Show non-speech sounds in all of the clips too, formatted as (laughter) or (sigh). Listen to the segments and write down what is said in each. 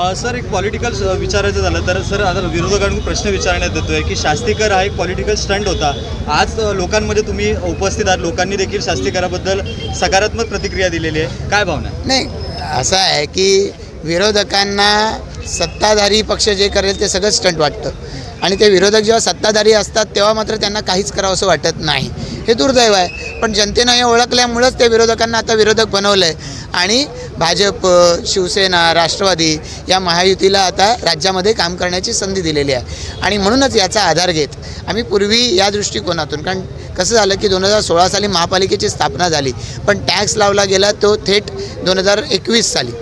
Sir एक political विचारायचं झालं तर सर आता विरोधकांकडून प्रश्न विचारण्यात येतो आहे की शास्तीकर हा एक पॉलिटिकल स्टंट होता. आज लोकांमध्ये तुम्ही उपस्थित आहात. लोकांनी देखील शास्तीकराबद्दल सकारात्मक प्रतिक्रिया दिलेली आहे. काय भावना नाही असं आहे की विरोधकांना सत्ताधारी पक्ष जे करेल ते सगळं स्टंट वाटतं. आणि ते विरोधक जेव्हा सत्ताधारी असतात तेव्हा मात्र त्यांना काहीच करावं असं वाटत नाही. हे दुर्दैव आहे. पण जनतेनं हे ओळखल्यामुळंच ते विरोधकांना आता विरोधक बनवलं आहे आणि भाजप शिवसेना राष्ट्रवादी या महायुतीला आता राज्यामध्ये काम करण्याची संधी दिलेली आहे. आणि म्हणूनच याचा आधार घेत आम्ही पूर्वी या दृष्टिकोनातून कारण कसं झालं की दोन हजार सोळा साली महापालिकेची स्थापना झाली पण टॅक्स लावला गेला तो थेट दोन हजार एकवीस साली.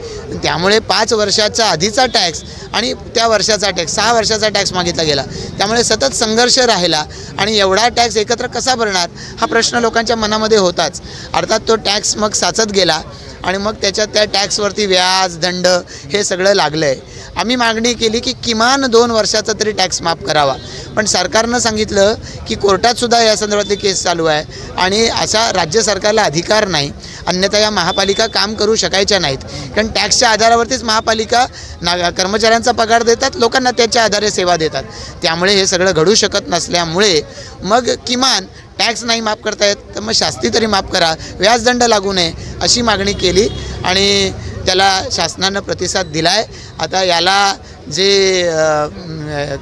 त्यामुळे पाच वर्षाचा आधीचा टॅक्स आणि त्या वर्षाचा टॅक्स सहा वर्षाचा टॅक्स मागितला गेला. त्यामुळे सतत संघर्ष राहिला आणि एवढा टॅक्स एकत्र कसा भरणार हा प्रश्न लोकांच्या मनामध्ये होताच. अर्थात तो टॅक्स मग साचत गेला आणि मग त्याच्यात त्या टॅक्सवरती व्याज दंड हे सगळं लागलं आहे आम्ही मागणी केली की किमान दोन वर्षाचा तरी टॅक्स माफ करावा. पण सरकारनं सांगितलं की कोर्टातसुद्धा या संदर्भातली केस चालू आहे आणि असा राज्य सरकारला अधिकार नाही. अन्यथा या महापालिका काम करू शकायच्या नाहीत. कारण टॅक्सच्या आधारावरतीच महापालिका ना कर्मचाऱ्यांचा पगार देतात लोकांना त्याच्या आधारे सेवा देतात. त्यामुळे हे सगळं घडू शकत नसल्यामुळे मग किमान टॅक्स नाही माफ करता येत तर मग शास्ती तरी माफ करा व्याजदंड लागू नये अशी मागणी केली. आणि त्याला शासनानं प्रतिसाद दिला आहे आता याला जे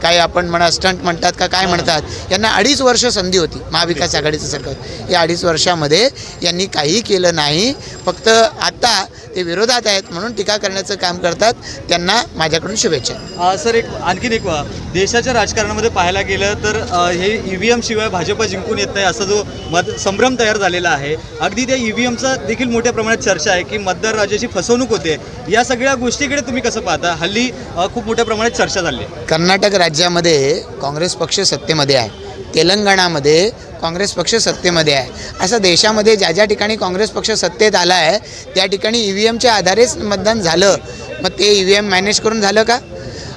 काय आपण म्हणा स्टंट म्हणतात का काय म्हणतात यांना अडीच वर्ष संधी होती महाविकास आघाडीचं सरकार. या अडीच वर्षामध्ये यांनी काही केलं नाही. फक्त आता ते विरोधात आहेत म्हणून टीका करण्याचं काम करतात. त्यांना माझ्याकडून शुभेच्छा. सर एक आणखीन एक वा- देशाच्या राजकारणामध्ये पाहायला गेलं तर हे ई व्ही एम शिवाय भाजप जिंकून येत नाही असा जो मत संभ्रम तयार झालेला आहे. अगदी त्या ई व्ही एमचा देखील मोठ्या प्रमाणात चर्चा आहे की मतदार राजाची फसवणूक होते. या सगळ्या गोष्टीकडे तुम्ही कसं पाहता? हल्ली खूप मोठ्या प्रमाणात चर्चा झाली कर्नाटक राज्यामध्ये काँग्रेस पक्ष सत्तेमध्ये आहे. तेलंगणामध्ये काँग्रेस पक्ष सत्तेमध्ये आहे. असं देशामध्ये ज्या ज्या ठिकाणी काँग्रेस पक्ष सत्तेत आला आहे त्या ठिकाणी ई व्ही एमच्या आधारेच मतदान झालं. मग ते ई व्ही एम मॅनेज करून झालं का?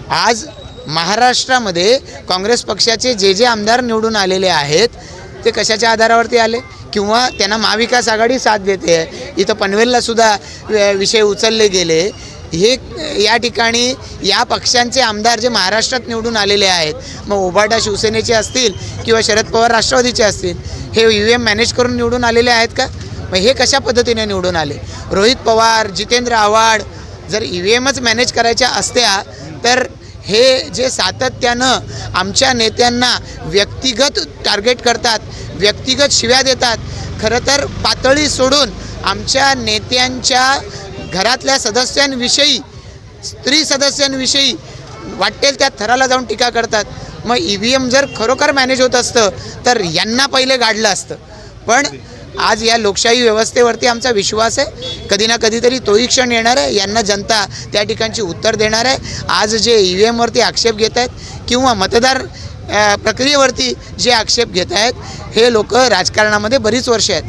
आज महाराष्ट्रामध्ये काँग्रेस पक्षाचे जे जे आमदार निवडून आलेले आहेत ते कशाच्या आधारावरती आले? किंवा त्यांना महाविकास आघाडी साथ देते? आहे इथं पनवेलला सुद्धा विषय उचलले गेले. हे या ठिकाणी या पक्षांचे आमदार जे महाराष्ट्रात निवडून आलेले आहेत मग उभाटा शिवसेनेचे असतील किंवा शरद पवार राष्ट्रवादीचे असतील हे यू एम मॅनेज करून निवडून आलेले आहेत का? मग हे कशा पद्धतीने निवडून आले? रोहित पवार जितेंद्र आव्हाड जर ई व्ही एमच मॅनेज करायच्या असत्या तर हे जे सातत्यानं आमच्या नेत्यांना व्यक्तिगत टार्गेट करतात व्यक्तिगत शिव्या देतात खरं तर पातळी सोडून आमच्या नेत्यांच्या घरातल्या सदस्यांविषयी स्त्री सदस्यांविषयी वाटेल त्या थराला जाऊन टीका करतात. मग ई व्ही एम जर खरोखर मॅनेज होत असतं तर यांना पहिले गाडलं असतं. पण आज या लोकशाही व्यवस्थेवरती आमचा विश्वास आहे. कधी ना कधीतरी तोही क्षण येणार आहे. यांना जनता त्या ठिकाणची उत्तर देणार आहे. आज जे ई व्ही एमवरती आक्षेप घेत आहेत किंवा मतदार प्रक्रियेवरती जे आक्षेप घेत आहेत हे लोक राजकारणामध्ये बरीच वर्ष आहेत.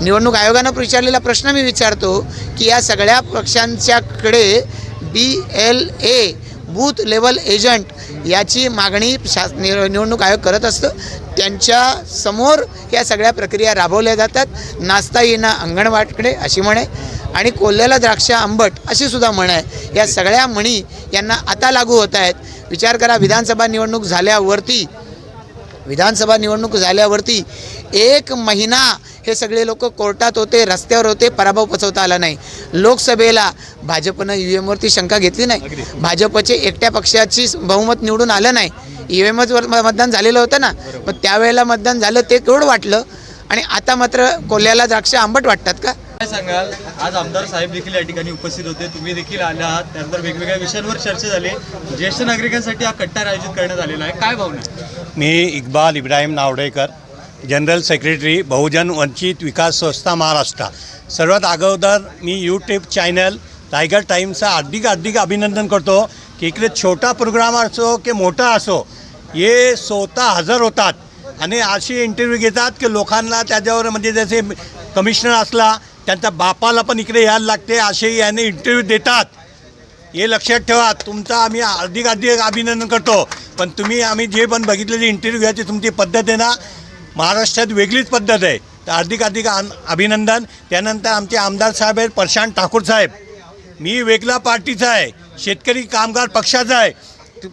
निवडणूक आयोगानं विचारलेला प्रश्न मी विचारतो की या सगळ्या पक्षांच्याकडे B L A booth level agent याची मागणी शास निव- निवडणूक आयोग करत असतं. त्यांच्यासमोर या सगळ्या प्रक्रिया राबवल्या जातात. नाचता येणं अंगणवाडकडे अशी म्हण. आहे आणि कोल्ह्याला द्राक्ष आंबट अशी सुद्धा म्हण. आहे या सगळ्या म्हणी यांना आता लागू होत आहेत. विचार करा विधानसभा निवडणूक झाल्यावरती विधानसभा निवडणूक झाल्यावरती एक महिना हे सगळे लोक कोर्टात होते रस्त्यावर होते पराभव पचवता आला नाही. लोकसभेला भाजपनं ई व्ही एमवरती शंका घेतली नाही. भाजपचे एकट्या पक्षाची बहुमत निवडून आलं नाही. ई व्ही एमवर मतदान झालेलं होतं ना. मग त्यावेळेला मतदान झालं ते तेवढं वाटलं. आणि आता मात्र कोल्ह्याला द्राक्ष आंबट वाटतात का? काय सांगाल? आज आमदार साहेब देखील या ठिकाणी उपस्थित होते. तुम्ही देखील आले आहात. त्यानंतर वेगवेगळ्या विषयांवर चर्चा झाली. ज्येष्ठ नागरिकांसाठी हा कट्टार आयोजित करण्यात आलेला आहे. काय भावना? मी Iqbal Ibrahim नावडेकर. General secretary Bahujan Vanchit Vikas Sanstha Maharashtra. सर्वात अगोदर मी यूट्यूब चॅनल टायगर टाईमचा अधिक अधिक अभिनंदन करतो की इकडे छोटा प्रोग्राम असो की मोठा असो हे स्वतः हजर होतात. आणि अशी इंटरव्ह्यू घेतात की लोकांना त्याच्यावर म्हणजे जसे कमिशनर असला त्यांच्या बापाला पण इकडे यायला लागते असे याने इंटरव्ह्यू देतात. हे लक्षात ठेवा तुमचं आम्ही अधिक अधिक अभिनंदन करतो. पण तुम्ही आम्ही जे पण बघितलेली इंटरव्ह्यू घ्यायची तुमची पद्धत आहे ना महाराष्ट्रात वेगळीच पद्धत आहे. तर अधिक अन- अभिनंदन. त्यानंतर आमचे आमदार साहेब आहेत प्रशांत ठाकूर साहेब. मी वेगळा पार्टीचा आहे. शेतकरी कामगार पक्षाचा आहे.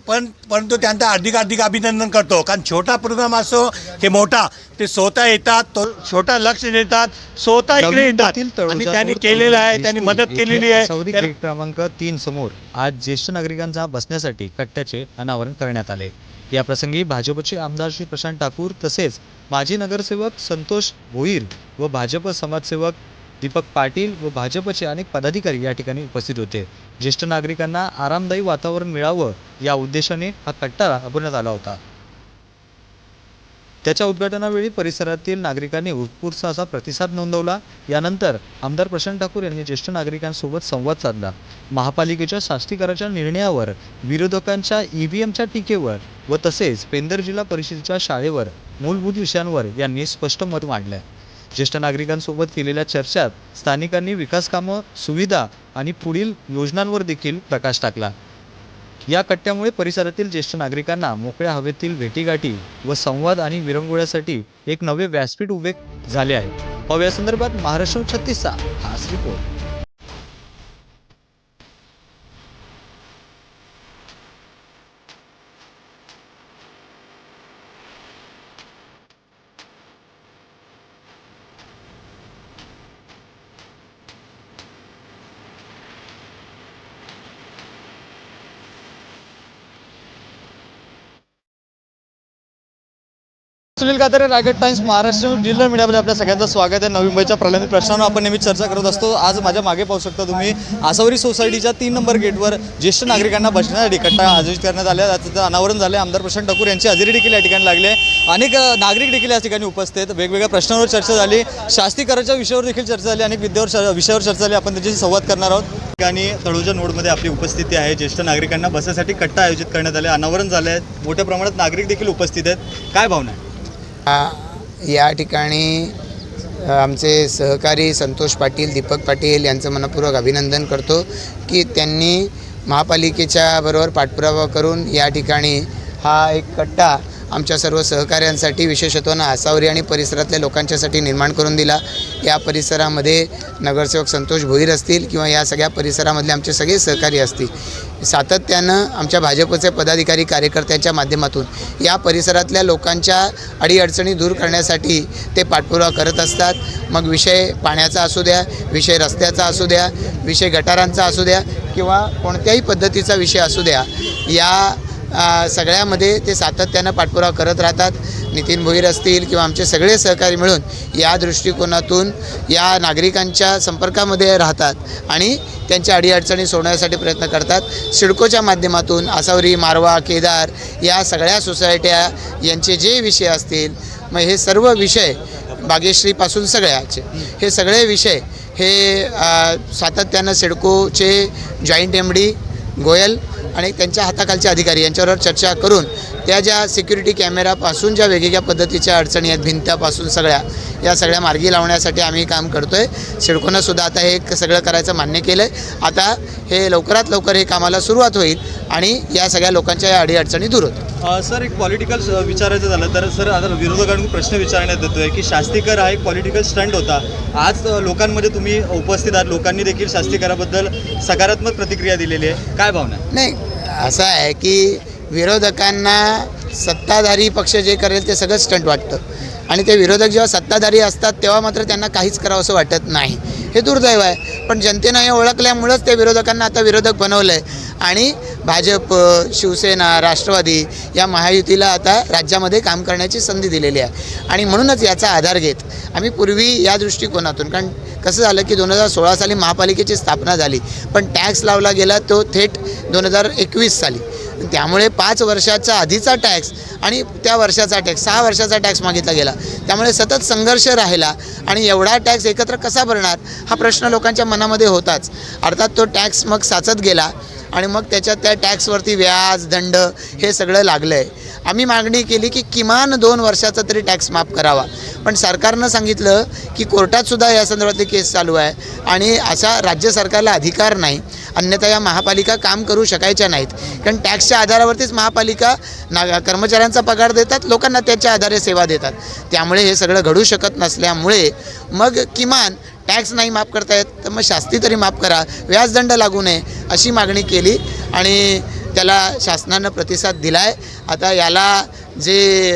पण परंतु त्यांचं हार्दिक हार्दिक अभिनंदन करतो. कारण छोटा प्रोग्राम असो की मोठा ते स्वतः येतात तो छोटा लक्ष देतात स्वतः इकडे येतात. आणि त्यांनी केलेलं आहे त्यांनी मदत केलेली आहे. क्रमांक तीन समोर आज ज्येष्ठ नागरिकांचा बसण्यासाठी कट्ट्याचे अनावरण करण्यात आले. याप्रसंगी भाजपचे आमदार श्री प्रशांत ठाकूर तसेच माजी नगरसेवक संतोष भोईर व भाजप समाजसेवक दीपक पाटील व भाजपचे अनेक पदाधिकारी या ठिकाणी उपस्थित होते. ज्येष्ठ नागरिकांना आरामदायी वातावरण मिळावं या उद्देशाने हा कट्टा राबवण्यात आला होता. त्याच्या उद्घाटनावेळी परिसरातील नागरिकांनी उत्स्फूर्त असा प्रतिसाद नोंदवला. यानंतर आमदार प्रशांत ठाकूर यांनी ज्येष्ठ नागरिकांसोबत संवाद साधला. महापालिकेच्या शास्तीकराच्या निर्णयावर विरोधकांच्या ई व्ही एमच्या टीकेवर व तसेच पेंदर जिल्हा परिषदेच्या शाळेवर मूलभूत विषयांवर यांनी स्पष्ट मत मांडलं. ज्येष्ठ नागरिकांसोबत केलेल्या चर्चेत स्थानिकांनी विकास कामं सुविधा आणि पुढील योजनांवर देखील प्रकाश टाकला. या कट्ट्यामुळे परिसरातील ज्येष्ठ नागरिकांना मोकळ्या हवेतील भेटीगाठी व संवाद आणि विरंगुळ्यासाठी एक नवे व्यासपीठ उभे झाले आहे. पाहूया संदर्भात महाराष्ट्र छत्तीसचा हाच रिपोर्ट सुनील कातरे रायगड टाइम्स महाराष्ट्र जिल्हा मीडियामध्ये आपल्या सगळ्यांचं स्वागत आहे. नवी मुंबईच्या प्रलंबित प्रश्नांवर आपण नेहमी चर्चा करत असतो. आज माझ्या मागे पाहू शकता तुम्ही आसावरी सोसायटीच्या तीन नंबर गेटवर ज्येष्ठ नागरिकांना बसण्यासाठी कट्टा आयोजित करण्यात आल्या त्याचं अनावरण झालं आमदार प्रशांत ठाकूर यांची हजेरी देखील या ठिकाणी लागली आहे. अनेक नागरिक देखील या ठिकाणी उपस्थित आहेत. वेगवेगळ्या प्रश्नांवर चर्चा झाली. शास्तीकराच्या विषयावर देखील चर्चा झाली अनेक विद्यावर च- विषयावर चर्चा झाली. आपण त्याच्याशी संवाद करणार आहोत. ठिकाणी तळोजा नोडमध्ये आपली उपस्थिती आहे. ज्येष्ठ नागरिकांना बसासाठी कट्टा आयोजित करण्यात आले. अनावरण झाले आहे मोठ्या प्रमाणात नागरिक देखील उपस्थित आहेत. काय भावना आहे? या ठिकाणी आमचे सहकारी संतोष पाटील दीपक पाटील यांचं मनपूर्वक अभिनंदन करतो की त्यांनी महापालिकेच्या बरोबर पाठपुरावा करून या ठिकाणी हा एक कट्टा आमच्या सर्व सहकाऱ्यांसाठी विशेषत्वानं आसावरी आणि परिसरातल्या लोकांच्यासाठी निर्माण करून दिला. या परिसरामध्ये नगरसेवक संतोष भोईर असतील किंवा या सगळ्या परिसरामधले आमचे सगळे सहकारी असतील. सातत्यानं आमच्या भाजपचे पदाधिकारी कार्यकर्त्यांच्या माध्यमातून या परिसरातल्या लोकांच्या अडीअडचणी दूर करण्यासाठी ते पाठपुरावा करत असतात. मग विषय पाण्याचा असू द्या विषय रस्त्याचा असू द्या विषय गटारांचा असू द्या किंवा कोणत्याही पद्धतीचा विषय असू द्या या सगळ्यामध्ये ते सातत्यानं पाठपुरावा करत राहतात. नितीन भोईर असतील किंवा आमचे सगळे सहकारी मिळून या दृष्टिकोनातून या नागरिकांच्या संपर्कामध्ये राहतात आणि त्यांच्या अडीअडचणी सोडवण्यासाठी प्रयत्न करतात. सिडकोच्या माध्यमातून आसावरी मारवा केदार या सगळ्या सोसायट्या यांचे जे विषय असतील मग हे सर्व विषय बागेश्रीपासून सगळ्याचे. हे सगळे विषय हे सातत्यानं सिडकोचे जॉईंट एम डी गोयल आणि त्यांच्या हाताखालचे अधिकारी यांच्याबरोबर चर्चा करून त्या ज्या सिक्युरिटी कॅमेरापासून ज्या वेगवेगळ्या पद्धतीच्या अडचणी आहेत भिंत्यापासून सगळ्या या सगळ्या मार्गी लावण्यासाठी आम्ही काम करतो आहे सिडकोनं सुद्धा आता हे सगळं करायचं मान्य केलं आहे आता हे लवकरात लवकर हे कामाला सुरुवात होईल आणि या सगळ्या लोकांच्या या अडीअडचणी दूर होतील. अ, सर एक पॉलिटिकल विचारायचं झालं तर सर आता विरोधकांकडून प्रश्न विचारण्यात येतोय की शास्तीकर हा एक पॉलिटिकल स्टंट होता. आज लोकांमध्ये तुम्ही उपस्थित आहात. लोकांनी देखील शास्तीकराबद्दल सकारात्मक प्रतिक्रिया दिलेली आहे. काय भावना आहे? नाही असं आहे की विरोधकांना सत्ताधारी पक्ष जे करेल ते सगळं स्टंट वाटतं. आणि ते विरोधक जेव्हा सत्ताधारी असतात तेव्हा मात्र त्यांना काहीच करावं असं वाटत नाही. हे दुर्दैव आहे. पण जनतेनं हे ओळखल्यामुळंच ते विरोधकांना आता विरोधक बनवलं आहे आणि भाजप शिवसेना राष्ट्रवादी या महायुतीला आता राज्यामध्ये काम करण्याची संधी दिलेली आहे. आणि म्हणूनच याचा आधार घेत आम्ही पूर्वी या दृष्टिकोनातून कारण कसं झालं की दोन हजार सोळा साली महापालिकेची स्थापना झाली पण टॅक्स लावला गेला तो थेट दोन हजार एकवीस साली. त्यामुळे पाच वर्षाचा आधीचा टॅक्स आणि त्या वर्षाचा टॅक्स सहा वर्षाचा टॅक्स मागितला गेला. त्यामुळे सतत संघर्ष राहिला आणि एवढा टॅक्स एकत्र कसा भरणार हा प्रश्न लोकांच्या मनामध्ये होताच. अर्थात तो टॅक्स मग साचत गेला आणि मग त्याच्यात त्या टॅक्सवरती व्याज दंड हे सगळं लागलं आहे आम्ही मागणी केली की किमान दोन वर्षाचा तरी टॅक्स माफ करावा. पण सरकारनं सांगितलं की कोर्टातसुद्धा या संदर्भातली केस चालू आहे आणि असा राज्य सरकारला अधिकार नाही. अन्यथा या महापालिका काम करू शकायच्या नाहीत. कारण टॅक्सच्या आधारावरतीच महापालिका ना कर्मचाऱ्यांचा पगार देतात लोकांना त्याच्या आधारे सेवा देतात. त्यामुळे हे सगळं घडू शकत नसल्यामुळे मग किमान टॅक्स नाही माफ करता येत तर मग शास्ती तरी माफ करा व्याजदंड लागू नये अशी मागणी केली. आणि त्याला शासनानं प्रतिसाद दिला आहे आता याला जे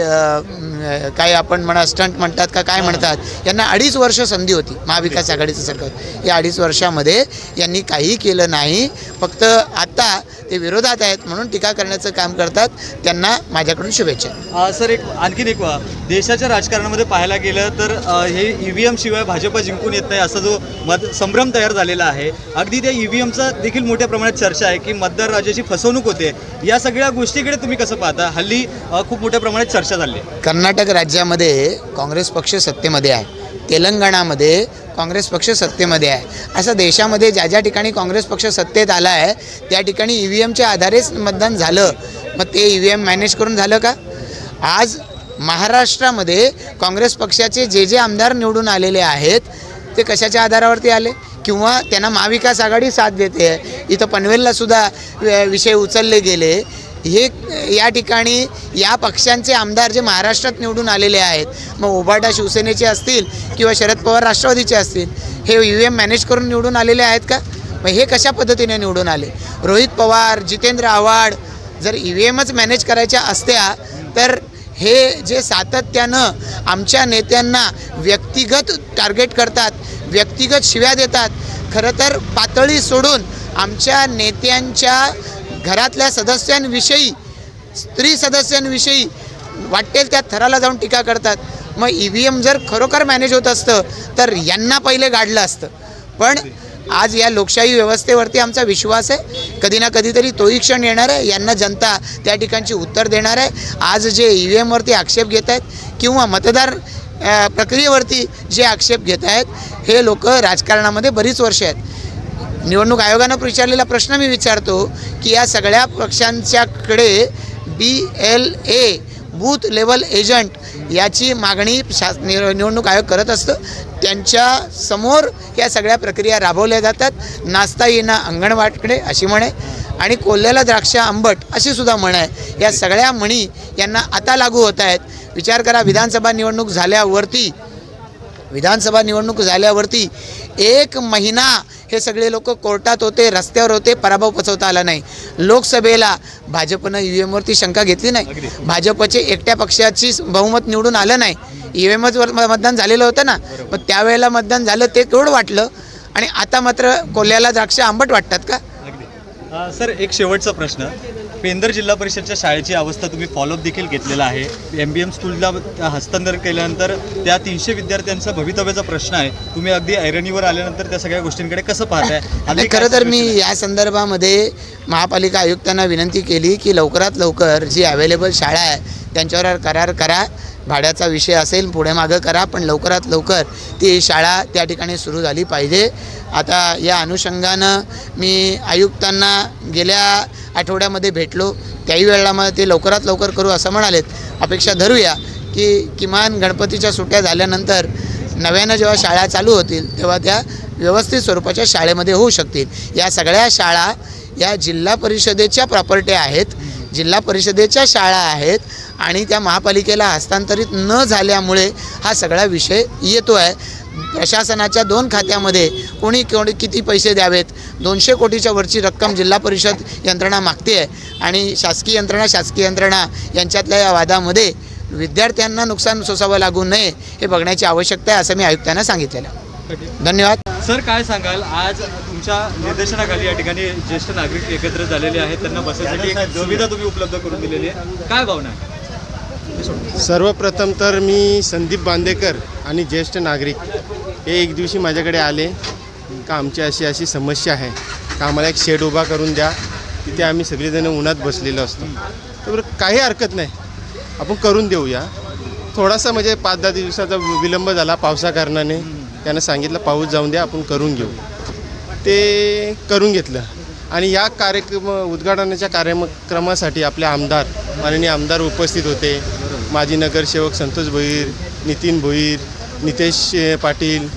काय आपण म्हणा स्टंट म्हणतात का काय म्हणतात यांना अडीच वर्ष संधी होती महाविकास आघाडीचं सरकार. या अडीच वर्षामध्ये यांनी काही केलं नाही. फक्त आता ते विरोधात आहेत म्हणून टीका करण्याचं काम करतात. त्यांना माझ्याकडून शुभेच्छा. सर एक आणखीन एक देशाच्या राजकारणामध्ये पाहायला गेलं तर हे ई व्ही एम शिवाय भाजप जिंकून येत नाही असा जो मत संभ्रम तयार झालेला आहे. अगदी त्या ई व्ही एमचा देखील मोठ्या प्रमाणात चर्चा आहे की मतदार राजाची फसवणूक होते. या सगळ्या गोष्टीकडे तुम्ही कसं पाहता? हल्ली खूप मोठ्या प्रमाणात चर्चा झाली. आहे कर्नाटक राज्यामध्ये काँग्रेस पक्ष सत्तेमध्ये आहे. तेलंगणामध्ये काँग्रेस पक्ष सत्तेमध्ये आहे. असं देशामध्ये ज्या ज्या ठिकाणी काँग्रेस पक्ष सत्तेत आला आहे त्या ठिकाणी ई व्ही एमच्या आधारेच मतदान झालं. मग ते ई व्ही एम मॅनेज करून झालं का? आज महाराष्ट्रामध्ये काँग्रेस पक्षाचे जे जे आमदार निवडून आलेले आहेत ते कशाच्या आधारावरती आले? किंवा त्यांना महाविकास आघाडी साथ देते? आहे इथं पनवेलला सुद्धा वि- विषय उचलले गेले. हे या ठिकाणी या पक्षांचे आमदार जे महाराष्ट्रात निवडून आलेले आहेत मग ओबाडा शिवसेनेचे असतील किंवा शरद पवार राष्ट्रवादीचे असतील हे यू एम मॅनेज करून निवडून आलेले आहेत का? मग हे कशा पद्धतीने निवडून आले? रोहित पवार जितेंद्र आव्हाड जर ई व्ही एमच मॅनेज करायच्या असत्या तर हे जे सातत्यानं आमच्या नेत्यांना व्यक्तिगत टार्गेट करतात व्यक्तिगत शिव्या देतात खरं तर पातळी सोडून आमच्या नेत्यांच्या घरातल्या सदस्यांविषयी स्त्री सदस्यांविषयी वाटेल त्या थराला जाऊन टीका करतात. मग ई व्ही एम जर खरोखर मॅनेज होत असतं तर यांना पहिले गाडलं असतं. पण आज या लोकशाही व्यवस्थेवरती आमचा विश्वास आहे. कधी ना कधीतरी तोही क्षण येणार आहे. यांना जनता त्या ठिकाणची उत्तर देणार आहे. आज जे ई व्ही एमवरती आक्षेप घेत आहेत किंवा मतदार प्रक्रियेवरती जे आक्षेप घेत आहेत हे लोक राजकारणामध्ये बरीच वर्ष आहेत. निवडणूक आयोगानं विचारलेला प्रश्न मी विचारतो की या सगळ्या पक्षांच्याकडे B L A booth level agent याची मागणी शास निव- निवडणूक आयोग करत असतं. त्यांच्यासमोर या सगळ्या प्रक्रिया राबवल्या जातात. नाचता येणं अंगणवाडकडे अशी म्हणे. आणि कोल्ह्याला द्राक्ष आंबट अशी सुद्धा म्हण. आहे या सगळ्या म्हणी यांना आता लागू होत आहेत. विचार करा विधानसभा निवडणूक झाल्यावरती विधानसभा निवडणूक झाल्यावरती एक महिना हे सगळे लोक कोर्टात होते रस्त्यावर होते पराभव पचवता आला नाही. लोकसभेला भाजपनं व्ही एमवरती शंका घेतली नाही. भाजपचे एकट्या पक्षाची बहुमत निवडून आलं नाही. ई एमवर मतदान झालेलं होतं ना. मग त्यावेळेला मतदान झालं ते तेवढं वाटलं. आणि आता मात्र कोल्ह्याला द्राक्ष आंबट वाटतात का? सर एक शेवटचा प्रश्न. पेंदर जिल्हा परिषदच्या शाळेची अवस्था तुम्ही फॉलोअप देखील घेतलेला आहे. एम बी एम स्कूलला हस्तांतर केल्यानंतर त्या तीनशे विद्यार्थ्यांचा भवितव्याचा प्रश्न आहे. तुम्ही अगदी ऐरणीवर आल्यानंतर त्या सगळ्या गोष्टींकडे कसं पाहताय? (laughs) खरं तर मी या संदर्भामध्ये महापालिका आयुक्तांना विनंती केली की लवकरात लवकर जी अवेलेबल शाळा आहे त्यांच्यावर करार करा. भाड्याचा विषय असेल पुढे मागं करा पण लवकरात लवकर ती शाळा त्या ठिकाणी सुरू झाली पाहिजे. आता या अनुषंगानं मी आयुक्तांना गेल्या आठवड्यामध्ये भेटलो त्याही वेळेला मला ते लवकरात लवकर करू असं म्हणालेत. अपेक्षा धरूया की किमान गणपतीच्या सुट्ट्या झाल्यानंतर नव्यानं जेव्हा शाळा चालू होतील तेव्हा त्या व्यवस्थित स्वरूपाच्या शाळेमध्ये होऊ शकतील. या सगळ्या शाळा या जिल्हा परिषदेच्या प्रॉपर्टी आहेत जिल्हा परिषदेच्या शाळा आहेत आणि त्या महापालिकेला हस्तांतरित न झाल्यामुळे हा सगळा विषय येतो आहे प्रशासनाच्या दोन खात्यामध्ये कोणी कोणी किती पैसे द्यावेत? दोनशे कोटीच्या वरची रक्कम जिल्हा परिषद यंत्रणा मागते आहे. आणि शासकीय यंत्रणा शासकीय यंत्रणा यांच्यातल्या या वादामध्ये विद्यार्थ्यांना नुकसान सोसावं लागू नये हे बघण्याची आवश्यकता आहे असं मी आयुक्तांना सांगितलेलं धन्यवाद. सर काय सांगाल? आज तुमच्या निर्देशनाखाली या ठिकाणी ज्येष्ठ नागरिक एकत्र झालेले आहेत. त्यांना बसण्यासाठी सुविधा तुम्ही उपलब्ध करून दिलेली आहे. काय भावना आहे? सर्वप्रथम तर मी संदीप बांदेकर आणि ज्येष्ठ नागरिक हे एक दिवशी माझ्याकडे आले. का आमची अशी अशी समस्या आहे. का आम्हाला एक शेड उभा करून द्या. तिथे आम्ही सगळेजण उन्हात बसलेलो असतो. तर बरं काही हरकत नाही. आपण करून देऊया. थोडासा म्हणजे पाच दहा दिवसाचा विलंब झाला पावसा कारणाने. त्यानं सांगितलं पाऊस जाऊन द्या आपण करून घेऊ. ते करून घेतलं. आणि या कार्यक्रम उद्घाटनाच्या कार्यक्रमासाठी आपले आमदार माननीय आमदार उपस्थित होते. माजी नगरसेवक संतोष भोईर नितीन भोईर नितेश पाटील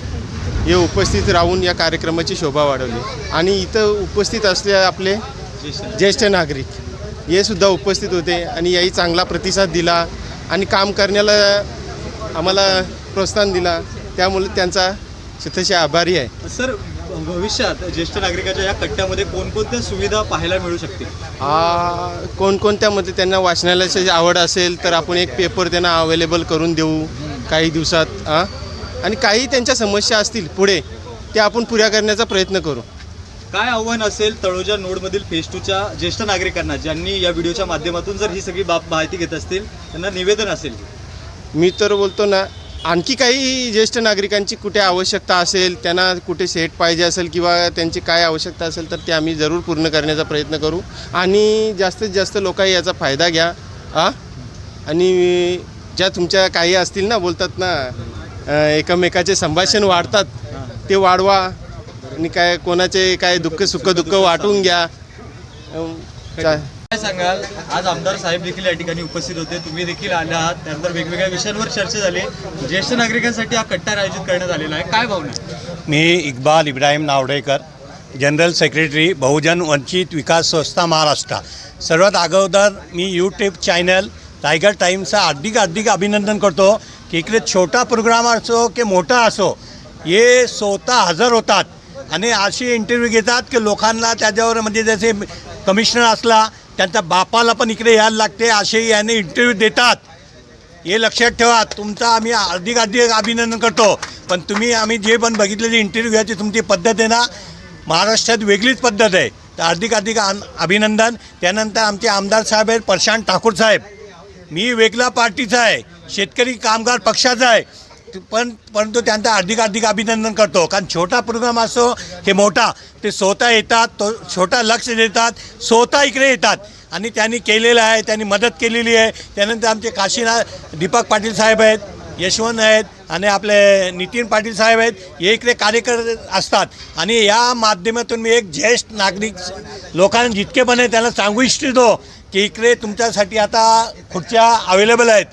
हे उपस्थित राहून या कार्यक्रमाची शोभा वाढवली. आणि इथं उपस्थित असले आपले ज्येष्ठ नागरिक हे सुद्धा उपस्थित होते आणि याही चांगला प्रतिसाद दिला आणि काम करण्याला आम्हाला प्रोत्साहन दिला. त्यामुळे त्यांचा शतशे आभारी आहे. सर भविष्यात ज्येष्ठ नागरिकाच्या या कट्ट्यामध्ये कोणकोणत्या सुविधा पाहायला मिळू शकतील? कोणकोणत्यामध्ये त्यांना वाचनालयाची आवड असेल तर आपण एक पेपर त्यांना अवेलेबल करून देऊ काही दिवसात आ? आणि काही त्यांच्या समस्या असतील पुढे त्या आपण पुऱ्या करण्याचा प्रयत्न करू. काय आव्हान असेल तळोजा नोडमधील फेज टूच्या ज्येष्ठ नागरिकांना ज्यांनी या व्हिडिओच्या माध्यमातून जर ही सगळी बाब माहिती घेत असतील त्यांना निवेदन असेल? मी तर बोलतो ना आणखी काही ज्येष्ठ नागरिकांची कुठे आवश्यकता असेल त्यांना कुठे सेट पाहिजे असेल किंवा त्यांची काय आवश्यकता असेल तर ते आम्ही जरूर पूर्ण करण्याचा प्रयत्न करू. आणि जास्तीत जास्त लोकांनी याचा फायदा घ्या. आ? आणि ज्या तुमच्या काही असतील ना बोलतात ना एकमेकाचे संभाषण वाढतात ते वाढवा. आणि काय कोणाचे काय दुःख सुख दुःख वाटून घ्या. काय सांगाल? आज आमदार साहेब देखील या ठिकाणी उपस्थित होते. तुम्ही देखील आले आहात. त्यानंतर वेगवेगळ्या विषयांवर चर्चा झाली. ज्येष्ठ नागरिकांसाठी हा कट्टार आयोजित करण्यात आलेला आहे. काय भावना मी इक्बाल इब्राहिम नावडेकर जनरल सेक्रेटरी बहुजन वंचित विकास संस्था महाराष्ट्र. सर्वात अगोदर मी यूट्यूब चॅनल टायगर टाईमचं हार्दिक हार्दिक अभिनंदन करतो की इकडे छोटा प्रोग्राम असो की मोठा असो हे स्वतः हजर होतात. आणि असे इंटरव्ह्यू घेतात की लोकांना त्याच्यावर म्हणजे जसे कमिशनर असला त्यांच्या बापाला पण इकडे यायला लागते असे याने इंटरव्ह्यू देतात. हे लक्षात ठेवा तुमचा आम्ही अधिक अधिक अभिनंदन करतो. पण तुम्ही आम्ही जे पण बघितलेले इंटरव्ह्यू घ्यायची तुमची पद्धत आहे ना महाराष्ट्रात वेगळीच पद्धत आहे. तर अधिक अधिक अभिनंदन. त्यानंतर आमचे आमदार साहेब आहेत प्रशांत ठाकूर साहेब. मी वेगळा पार्टीचा आहे शेतकरी कामगार पक्षाचा आहे. पण परंतु त्यांचं अधिक अधिक अभिनंदन करतो. कारण छोटा प्रोग्राम असो हे मोठा ते स्वतः येतात तो छोटा लक्ष देतात स्वतः इकडे येतात. आणि त्यांनी केलेलं आहे त्यांनी मदत केलेली आहे. त्यानंतर आमचे काशीनाथ दीपक पाटील साहेब आहेत यशवंत आहेत आणि आपले नितीन पाटील साहेब आहेत हे इकडे कार्यकर्ते असतात. आणि या माध्यमातून मी एक ज्येष्ठ नागरिक लोकांना जितके पण आहे त्यांना सांगू इच्छितो की इकडे तुमच्यासाठी आता खुर्च्या अवेलेबल आहेत.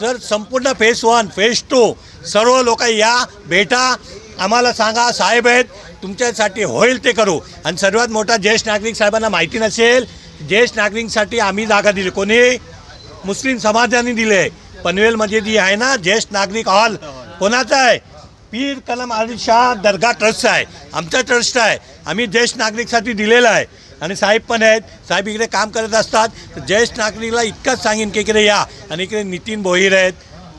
तर संपूर्ण phase one face to serve लोक या भेटा आम्हाला सांगा साहेब आहेत तुमच्यासाठी होईल ते करू. आणि सर्वात मोठा ज्येष्ठ नागरिक साहेबांना माहिती नसेल ज्येष्ठ नागरिकसाठी आम्ही जागा दिली. कोणी? मुस्लिम समाजाने दिले पनवेलमध्ये जी आहे ना ज्येष्ठ नागरिक हॉल कोणाचा आहे? पीर कलम अली शाह दर्गा ट्रस्ट आहे. आमचा ट्रस्ट आहे. आम्ही ज्येष्ठ नागरिकसाठी दिलेला आहे. आणि साहेब पण आहेत. साहेब इकडे काम करत असतात. तर ज्येष्ठ नागरिकला इतकंच सांगेन की इकडे या. आणि इकडे नितीन भोईर आहेत.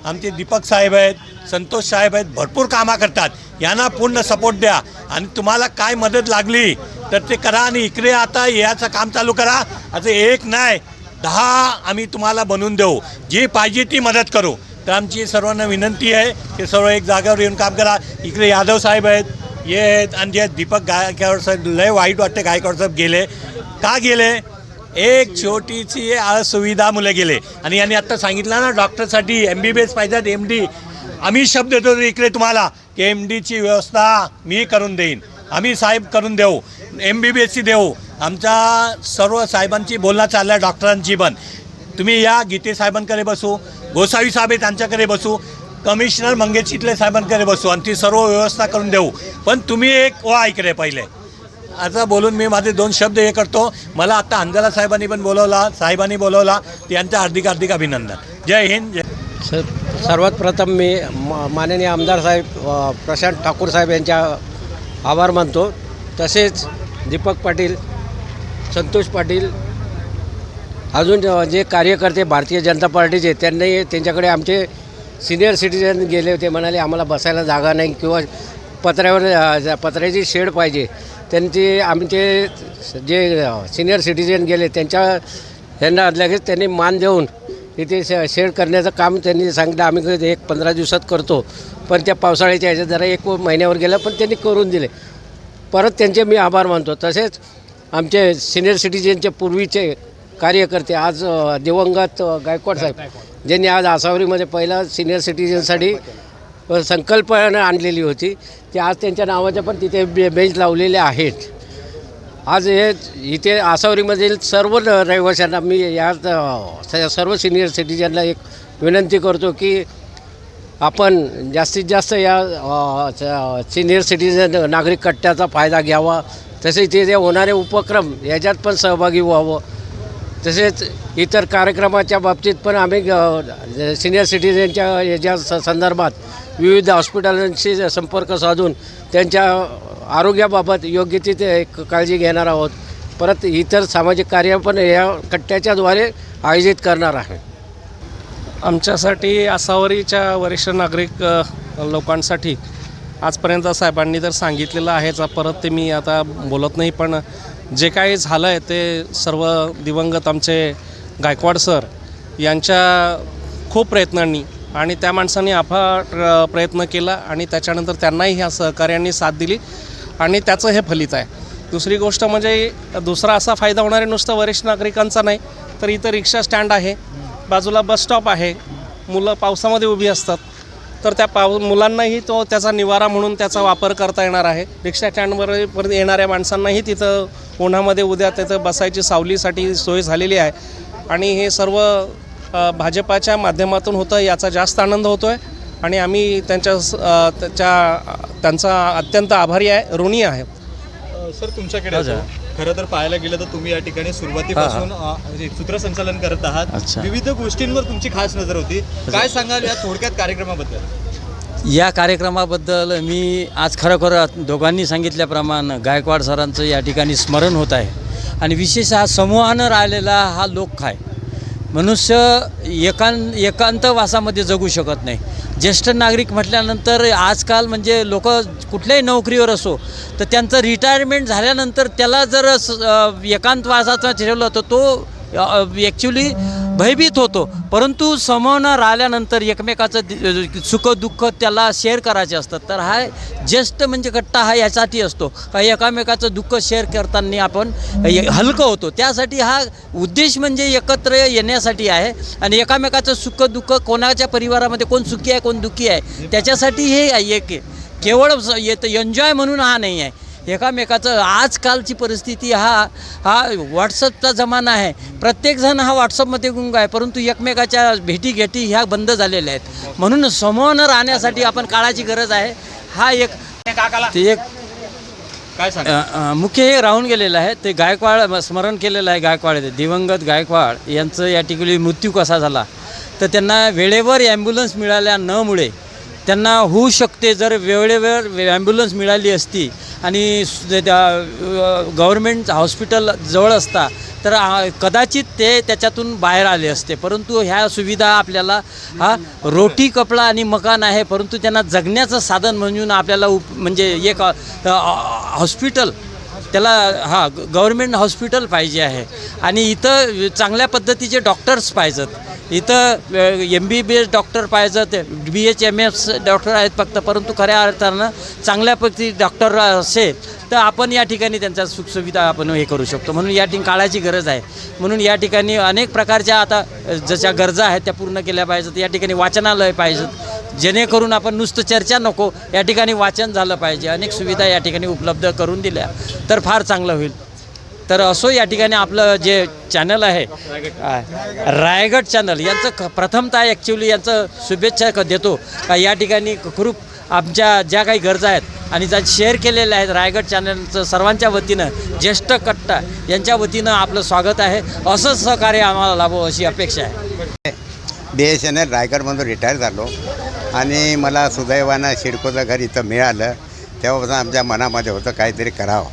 आमचे दीपक साहेब आहेत. संतोष साहेब आहेत. भरपूर कामं करतात. यांना पूर्ण सपोर्ट द्या. आणि तुम्हाला काय मदत लागली तर ते करा आणि इकडे आता याचं काम चालू करा. असं एक नाही दहा आम्ही तुम्हाला बनवून देऊ. जी पाहिजे ती मदत करू. तर आमची सर्वांना विनंती आहे की सर्व एक जागेवर येऊन काम करा. इकडे यादव साहेब आहेत. ये आहेत आणि जे दीपक गायकवाड साहेब लय वाईट वाटते गायकवाड साहेब गेले. का गेले? एक छोटीशी असुविधा मुलं गेले. आणि यांनी आत्ता सांगितलं ना डॉक्टरसाठी एम बी बी एस पाहिजेत एम डी आम्ही शब्द देतो इकडे तुम्हाला की एम डीची व्यवस्था मी करून देईन. आम्ही साहेब करून देऊ. एम बी बी एसची देऊ. आमच्या सर्व साहेबांची बोलणं चाललं आहे डॉक्टरांची पण. तुम्ही या गीते साहेबांकडे बसू. गोसावी साहेब आहे त्यांच्याकडे बसू. कमिशनर इथले साहेबांकडे बसू आणि ती सर्व व्यवस्था करून देऊ. पण तुम्ही एक वा ऐकले पहिले. आता बोलून मी माझे दोन शब्द हे करतो. मला आता हंजाला साहेबांनी पण बोलवला साहेबांनी बोलवला. यांचं हार्दिक हार्दिक अभिनंदन. जय हिंद जय सर सर्वात प्रथम मी म- माननीय आमदार साहेब प्रशांत ठाकूर साहेब यांच्या आभार मानतो. तसेच दीपक पाटील संतोष पाटील अजून जे कार्यकर्ते भारतीय जनता पार्टीचे त्यांनी त्यांच्याकडे आमचे सिनियर सिटीजन गेले होते म्हणाले आम्हाला बसायला जागा नाही किंवा पत्र्यावर पत्र्याची शेड पाहिजे. त्यांची आमचे जे सिनियर सिटीजन गेले त्यांच्या यांना लगेच त्यांनी मान देऊन इथे शे शेड करण्याचं काम त्यांनी सांगितलं. आम्ही एक पंधरा दिवसात करतो पण त्या पावसाळ्याच्या ह्याच्यात जरा एक महिन्यावर गेलं पण त्यांनी करून दिले. परत त्यांचे मी आभार मानतो. तसेच आमचे सिनियर सिटीजनचे पूर्वीचे कार्यकर्ते आज दिवंगत गायकवाड साहेब ज्यांनी आज आसावरीमध्ये पहिला सिनियर सिटीजनसाठी संकल्पना आणलेली होती ते आज त्यांच्या नावाच्या पण तिथे बे बेंच लावलेले आहेत. आज हे इथे आसावरीमधील सर्व रहिवाशांना मी या सर्व सिनियर सिटीजनला एक विनंती करतो की आपण जास्तीत जास्त या सिनियर सिटीजन नागरिक कट्ट्याचा फायदा घ्यावा. तसेच ते जे होणारे उपक्रम याच्यात पण सहभागी व्हावं. तसेच इतर कार्यक्रमाच्या बाबतीत पण आम्ही सिनियर सिटीजनच्या याच्या स- संदर्भात विविध हॉस्पिटलांशी संपर्क साधून त्यांच्या आरोग्याबाबत योग्य ती ते काळजी घेणार आहोत. परत इतर सामाजिक कार्य पण या कट्ट्याच्याद्वारे आयोजित करणार आहे. आमच्यासाठी आसावरीच्या वरिष्ठ नागरिक लोकांसाठी आजपर्यंत साहेबांनी तर सांगितलेलं आहेच परत ते मी आता बोलत नाही पण जे काही झालं आहे ते सर्व दिवंगत आमचे गायकवाड सर यांच्या खूप प्रयत्नांनी आणि त्या माणसांनी अफाट प्रयत्न केला आणि त्याच्यानंतर त्यांनाही ह्या सहकार्यांनी साथ दिली आणि त्याचं हे फलित आहे. दुसरी गोष्ट म्हणजे दुसरा असा फायदा होणार आहे नुसतं वरिष्ठ नागरिकांचा नाही तर इथं रिक्षा स्टँड आहे बाजूला बस स्टॉप आहे मुलं पावसामध्ये उभी असतात तर त्या पाव मुलांनाही तो त्याचा निवारा म्हणून त्याचा वापर करता येणार आहे. रिक्षा स्टँडवर परत येणाऱ्या माणसांनाही तिथं उन्हामध्ये उद्या तिथं बसायची सावलीसाठी सोय झालेली आहे. आणि हे सर्व भाजपाच्या माध्यमातून होतं याचा जास्त आनंद होतो आहे आणि आम्ही त्यांच्या त्याच्या त्यांचा अत्यंत आभारी आहे ऋणी आहे. सर तुमच्याकडे. खरं तर पाहायला गेलं तर तुम्ही या ठिकाणी सुरुवातीपासून अ, म्हणजे सूत्रसंचालन करत आहात. अच्छा. विविध गोष्टींवर तुमची खास नजर होती. काय सांगाल या थोडक्यात कार्यक्रमाबद्दल? या कार्यक्रमाबद्दल मी आज खरोखर दोघांनी सांगितल्याप्रमाणे गायकवाड सरांचं या ठिकाणी स्मरण होत आहे. आणि विशेष हा समूहानं राहिलेला हा लोक आहे मनुष्य एकां एकांतवासामध्ये जगू शकत नाही. ज्येष्ठ नागरिक म्हटल्यानंतर आजकाल म्हणजे लोक कुठल्याही नोकरीवर असो तर त्यांचं रिटायरमेंट झाल्यानंतर त्याला जर स- एकांतवासाचं ठेवलं तर तो ॲक्च्युली भयभीत होतो. परंतु समोर राहिल्यानंतर एकमेकाचं सुख सुखदुःख त्याला शेअर करायचे असतात. तर हा ज्येष्ठ म्हणजे कट्टा हा यासाठी असतो. का एकामेकाचं दुःख शेअर करताना आपण हलकं होतो. त्यासाठी हा उद्देश म्हणजे एकत्र येण्यासाठी आहे. आणि एकामेकाचं सुख दुःख कोणाच्या परिवारामध्ये कोण सुखी आहे कोण दुःखी आहे त्याच्यासाठी हे एक आहे. केवळ स- येतं एन्जॉय म्हणून हा नाही आहे. एकामेकाचं आजकालची परिस्थिती हा हा व्हॉट्सअपचा जमाना आहे. प्रत्येकजण हा व्हॉट्सअपमध्ये गुंग आहे परंतु एकमेकाच्या भेटी घेटी ह्या बंद झालेल्या आहेत. म्हणून समूहानं राहण्यासाठी आपण काळाची गरज आहे. हा एक ते एक काय सांगा? मुख्य हे राहून गेलेलं आहे. ते गायकवाड स्मरण केलेलं आहे गायकवाड दिवंगत गायकवाड यांचं या ठिकाणी मृत्यू कसा झाला? तर त्यांना वेळेवर ॲम्ब्युलन्स मिळाल्या न मुळे त्यांना होऊ शकते जर वेळेवर ॲम्ब्युलन्स मिळाली असती आणि गव्हर्मेंट हॉस्पिटल जवळ असता तर कदाचित ते त्याच्यातून बाहेर आले असते. परंतु ह्या सुविधा आपल्याला हा रोटी कपडा आणि मकान आहे परंतु त्यांना जगण्याचं साधन म्हणून आपल्याला उप म्हणजे एक हॉस्पिटल त्याला हा गव्हर्मेंट हॉस्पिटल पाहिजे आहे. आणि इथं चांगल्या पद्धतीचे डॉक्टर्स पाहिजेत. इथं M B B S doctor पाहिजेत B H M S doctor आहेत फक्त परंतु खऱ्या अर्थानं चांगल्या पद्धती डॉक्टर असेल तर आपण या ठिकाणी त्यांच्या सुखसुविधा आपण हे करू शकतो. म्हणून या ठिकाणी काळाची गरज आहे. म्हणून या ठिकाणी अनेक प्रकारच्या आता जशा गरजा आहेत त्या पूर्ण केल्या पाहिजेत. या ठिकाणी वाचनालय पाहिजेत. जेणेकरून आपण नुसतं चर्चा नको या ठिकाणी वाचन झालं पाहिजे. अनेक सुविधा या ठिकाणी उपलब्ध करून दिल्या. तर फार चांगलं होईल. तर असो या ठिकाणी आपलं जे चॅनल आहे रायगड चॅनल यांचं ख प्रथमतः ॲक्च्युली यांचं शुभेच्छा क देतो. का या ठिकाणी खूप आमच्या ज्या काही गरजा आहेत आणि ज्या शेअर केलेल्या आहेत रायगड चॅनलचं सर्वांच्या वतीनं ज्येष्ठ कट्टा यांच्या वतीनं आपलं स्वागत आहे. असंच सहकार्य आम्हाला लाभो अशी अपेक्षा आहे. बी एस एन एल रायगडमधून रिटायर झालो. आणि मला सुदैवानं शिडकोचं घर इथं मिळालं. तेव्हापासून आमच्या मनामध्ये होतं काहीतरी करावं.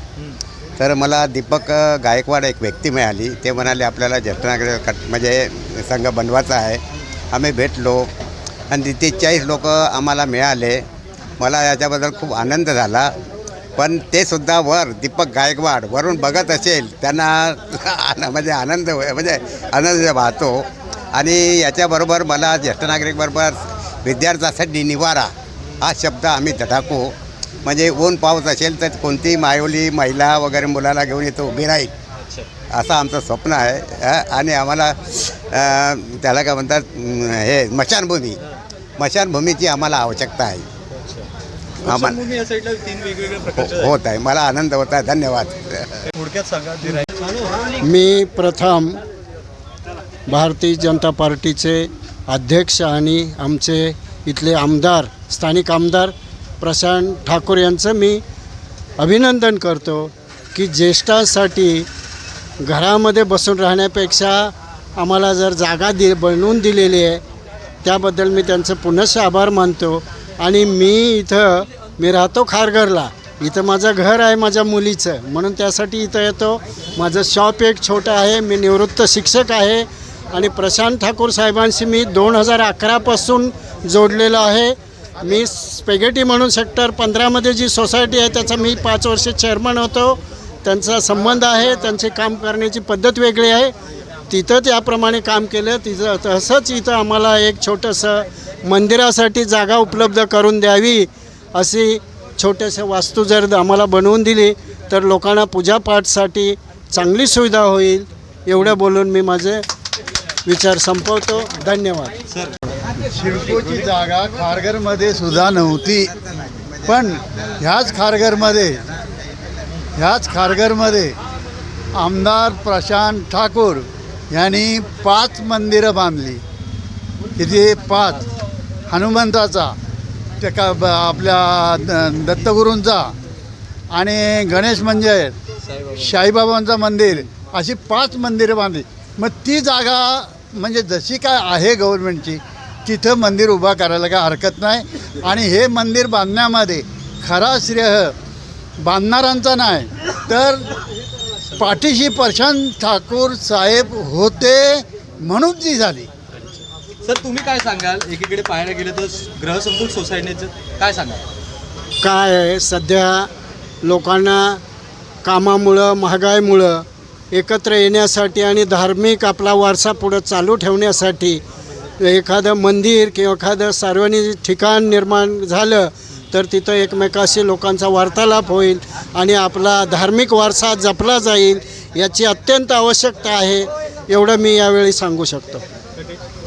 तर मला दीपक गायकवाड एक व्यक्ती मिळाली. ते म्हणाले आपल्याला ज्येष्ठ नागरिक कट म्हणजे संघ बनवायचा आहे. आम्ही भेटलो. आणि तिथे चाळीस लोक आम्हाला मिळाले. मला याच्याबद्दल खूप आनंद झाला. पण ते सुद्धा वर दीपक गायकवाड वरून बघत असेल त्यांना आन- (laughs) म्हणजे आनंद म्हणजे आनंद वाहतो. आणि याच्याबरोबर मला ज्येष्ठ नागरिकबरोबर विद्यार्थ्यासाठी निवारा हा शब्द आम्ही धडाकू. म्हणजे ऊन पाऊस असेल तर कोणतीही मायवली महिला वगैरे मुलाला घेऊन इथं उभी राहील. असं आमचं स्वप्न आहे. आणि आम्हाला त्याला काय म्हणतात हे स्मशानभूमी स्मशानभूमीची आम्हाला आवश्यकता आहे. हो- होत आहे. मला आनंद होत आहे. धन्यवाद. मी प्रथम भारतीय जनता पार्टीचे अध्यक्ष आणि आमचे इथले आमदार स्थानिक आमदार प्रशांत ठाकूर यांचं मी अभिनंदन करतो की ज्येष्ठांसाठी घरामध्ये बसून राहण्यापेक्षा आम्हाला जर जागा दि बनवून दिलेली आहे त्याबद्दल मी त्यांचं पुनश्च आभार मानतो. आणि मी इथं मी राहतो खारघरला. इथं माझं घर आहे माझ्या मुलीचं. म्हणून त्यासाठी इथं येतो. माझं शॉप एक छोटं आहे मी निवृत्त शिक्षक आहे. आणि प्रशांत ठाकूर साहेबांशी मी दोन हजार अकरापासून जोडलेलो आहे. मी स्पेगेटी म्हणून सेक्टर पंधरामध्ये जी सोसायटी आहे त्याचा मी पाच वर्ष चेअरमन होतो. त्यांचा संबंध आहे त्यांचे काम करण्याची पद्धत वेगळी आहे. तिथं त्याप्रमाणे काम केलं. तिथं तसंच इथं आम्हाला एक छोटंसं मंदिरासाठी जागा उपलब्ध करून द्यावी अशी छोट्याशा वास्तू जर आम्हाला बनवून दिली तर लोकांना पूजापाठसाठी चांगली सुविधा होईल एवढं बोलून मी माझे विचार संपवतो. धन्यवाद. शिडकोची जागा खारघरमध्ये सुद्धा नव्हती. पण ह्याच खारघरमध्ये ह्याच खारघरमध्ये आमदार प्रशांत ठाकूर यांनी पाच मंदिरं बांधली. तिथे पाच. हनुमंताचा त्या का ब- आपल्या द- दत्तगुरूंचा आणि गणेश म्हणजे साईबाबांचं मंदिर अशी पाच मंदिरं बांधली. मग ती जागा म्हणजे जशी काय आहे गव्हर्नमेंटची तिथं मंदिर उभा करायला काय हरकत नाही. आणि हे मंदिर बांधण्यामध्ये खरा श्रेय बांधणाऱ्यांचा नाही. तर पाठीशी प्रशांत ठाकूर साहेब होते म्हणून ती झाली. सर तुम्ही काय सांगाल? एकीकडे पाहायला गेलं तर ग्रहसंकुल सोसायटीचं काय सांगाल? काय आहे? सध्या लोकांना कामामुळं महागाईमुळं एकत्र येण्यासाठी आणि धार्मिक आपला वारसा पुढं चालू ठेवण्यासाठी एखादं मंदिर किंवा एखादं सार्वजनिक ठिकाण निर्माण झालं तर तिथं एकमेकाशी लोकांचा वार्तालाप होईल आणि आपला धार्मिक वारसा जपला जाईल याची अत्यंत आवश्यकता आहे एवढं मी यावेळी सांगू शकतो.